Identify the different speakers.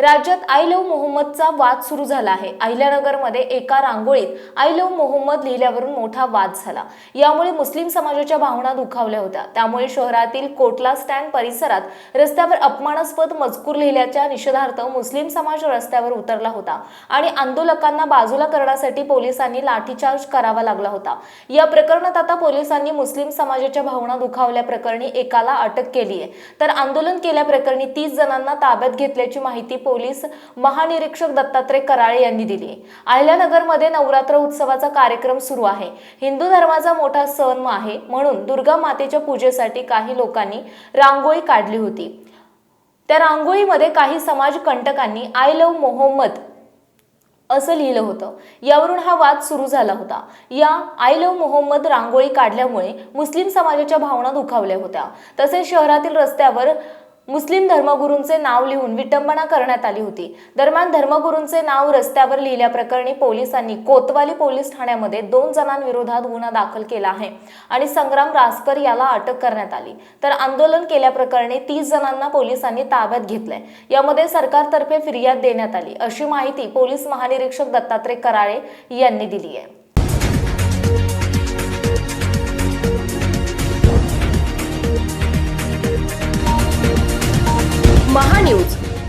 Speaker 1: राज्यात I love मोहम्मदचा वाद सुरू झाला आहे. अहिल्यानगरमध्ये एका रांगोळीत आय लव्ह मोहम्मद लिहिल्यावरून मोठा वाद झाला. यामुळे मुस्लिम समाजाच्या भावना दुखावल्या होत्या. त्यामुळे शहरातील कोटला स्टँड परिसरात रस्त्यावर अपमानास्पद मजकूर लिहिल्याच्या निषेधार्थ मुस्लिम समाज रस्त्यावर उतरला होता आणि आंदोलकांना बाजूला करण्यासाठी पोलिसांनी लाठीचार्ज करावा लागला होता. या प्रकरणात आता पोलिसांनी मुस्लिम समाजाच्या भावना दुखावल्या प्रकरणी एकाला अटक केली आहे तर आंदोलन केल्याप्रकरणी तीस जणांना ताब्यात घेतल्याची माहिती पोलीस महानिरीक्षक दत्तात्रय कराळे यांनी दिली. अहिल्यानगरमध्ये नवरात्र उत्सवाचा कार्यक्रम सुरू आहे. हिंदू धर्माचा मोठा सण आहे. म्हणून दुर्गा मातेच्या पूजेसाठी काही लोकांनी रांगोळी काढली होती. त्या रांगोळीमध्ये काही समाज कंटकांनी आय लव्ह मोहम्मद असं लिहिलं होतं. यावरून हा वाद सुरू झाला होता. या आय लव्ह मोहम्मद रांगोळी काढल्यामुळे मुस्लिम समाजाच्या भावना दुखावल्या होत्या. तसेच शहरातील रस्त्यावर मुस्लिम धर्मगुरूंचे नाव लिहून विटंबना करण्यात आली होती. दरम्यान धर्मगुरूंचे नाव रस्त्यावर लिहिल्याप्रकरणी पोलिसांनी कोतवाली पोलीस ठाण्यामध्ये दोन जणांविरोधात गुन्हा दाखल केला आहे आणि संग्राम रासकर याला अटक करण्यात आली. तर आंदोलन केल्याप्रकरणी तीस जणांना पोलिसांनी ताब्यात घेतलंय. यामध्ये सरकारतर्फे फिर्याद देण्यात आली. अशी माहिती पोलीस महानिरीक्षक दत्तात्रय कराळे यांनी दिली आहे.